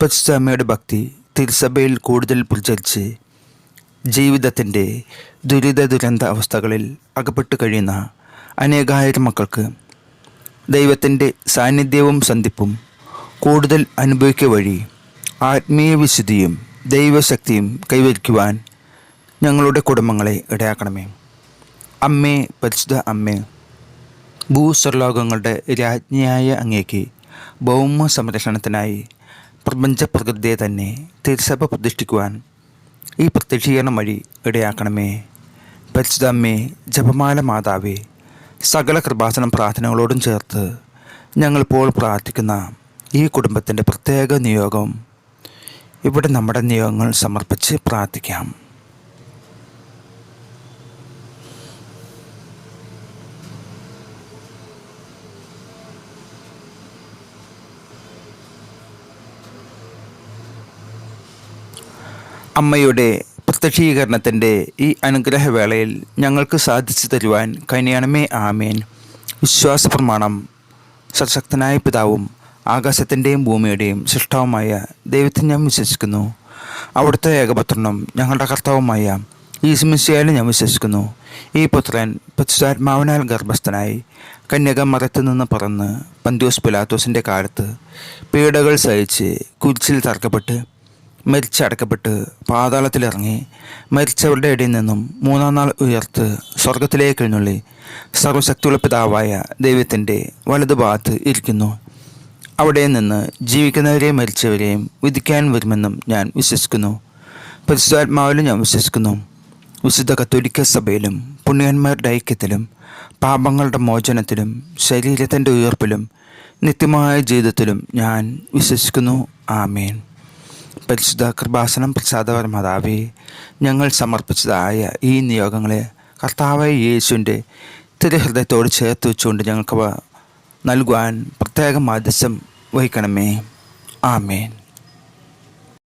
പരിശുദ്ധമ്മയുടെ ഭക്തി തിരുസഭയിൽ കൂടുതൽ പ്രചരിച്ച് ജീവിതത്തിന്റെ ദുരിത ദുരന്ത അവസ്ഥകളിൽ അകപ്പെട്ട് കഴിയുന്ന അനേകായിരം മക്കൾക്ക് ദൈവത്തിന്റെ സാന്നിധ്യവും സന്ധിപ്പും കൂടുതൽ അനുഭവിക്കുക വഴി ആത്മീയ വിശുദ്ധിയും ദൈവശക്തിയും കൈവരിക്കുവാൻ ഞങ്ങളുടെ കുടുംബങ്ങളെ ഇടയാക്കണമേ. അമ്മേ പരിശുദ്ധ അമ്മേ ഭൂസ്വർലോകങ്ങളുടെ രാജ്ഞിയായ അങ്ങേക്ക് ഭൗമ സംരക്ഷണത്തിനായി പ്രപഞ്ച പ്രകൃതിയെ തന്നെ തിരുസഭ പ്രതിഷ്ഠിക്കുവാൻ ഈ പ്രത്യക്ഷീകരണം വഴി ഇടയാക്കണമേ. പരിശുദ്ധമ്മേ ജപമാല മാതാവേ സകല കൃപാസനം പ്രാർത്ഥനകളോടും ചേർത്ത് ഞങ്ങളിപ്പോൾ പ്രാർത്ഥിക്കുന്ന ഈ കുടുംബത്തിന്റെ പ്രത്യേക നിയോഗം ഇവിടെ നമ്മുടെ നിയോഗങ്ങൾ സമർപ്പിച്ച് പ്രാർത്ഥിക്കാം. അമ്മയുടെ പ്രത്യക്ഷീകരണത്തിന്റെ ഈ അനുഗ്രഹവേളയിൽ ഞങ്ങൾക്ക് സാധിച്ചു തരുവാൻ കനിയണമേ ആമേൻ. വിശ്വാസ പ്രമാണം സശക്തനായ പിതാവും ആകാശത്തിന്റെയും ഭൂമിയുടെയും സൃഷ്ടാവുമായ ദൈവത്തെ ഞാൻ വിശ്വസിക്കുന്നു. അവിടുത്തെ ഏകപുത്രനും ഞങ്ങളുടെ കർത്താവുമായ ഈ ഈസ്മിശയാലും ഞാൻ വിശ്വസിക്കുന്നു. ഈ പുത്രൻ പച്ചുതാത്മാവിനാൽ ഗർഭസ്ഥനായി കന്യകമറത്ത് നിന്ന് പറന്ന് പന്ത്യോസ് പിലാത്തോസിന്റെ കാലത്ത് പീഡകൾ സഹിച്ച് കുരിശിൽ തറക്കപ്പെട്ട് മരിച്ചടക്കപ്പെട്ട് പാതാളത്തിലിറങ്ങി മരിച്ചവരുടെ ഇടയിൽ നിന്നും മൂന്നാം നാൾ ഉയർത്ത് സ്വർഗത്തിലേക്ക് എഴുന്നള്ളി സർവശക്തിയുള്ള പിതാവായ ദൈവത്തിന്റെ വലതുഭാഗത്ത് ഇരിക്കുന്നു. അവിടെ നിന്ന് ജീവിക്കുന്നവരെയും മരിച്ചവരെയും വിധിക്കാൻ വരുമെന്നും ഞാൻ വിശ്വസിക്കുന്നു. പരിശുദ്ധാത്മാവിലും ഞാൻ വിശ്വസിക്കുന്നു. വിശുദ്ധ കത്തോലിക്ക സഭയിലും പുണ്യന്മാരുടെ ഐക്യത്തിലും പാപങ്ങളുടെ മോചനത്തിലും ശരീരത്തിന്റെ ഉയർപ്പിലും നിത്യമായ ജീവിതത്തിലും ഞാൻ വിശ്വസിക്കുന്നു. ആമേൻ. പരിശുദ്ധ കൃപാസനം പ്രസാദപരമാതാവേ ഞങ്ങൾ സമർപ്പിച്ചതായ ഈ നിയോഗങ്ങളെ കർത്താവായ യേശുവിന്റെ തിരുഹൃദയത്തോട് ചേർത്ത് വെച്ചുകൊണ്ട് ഞങ്ങൾക്ക് നൽകുവാൻ പ്രത്യേക മാധ്യസ്ഥം വഹിക്കണമേ. ആമേൻ.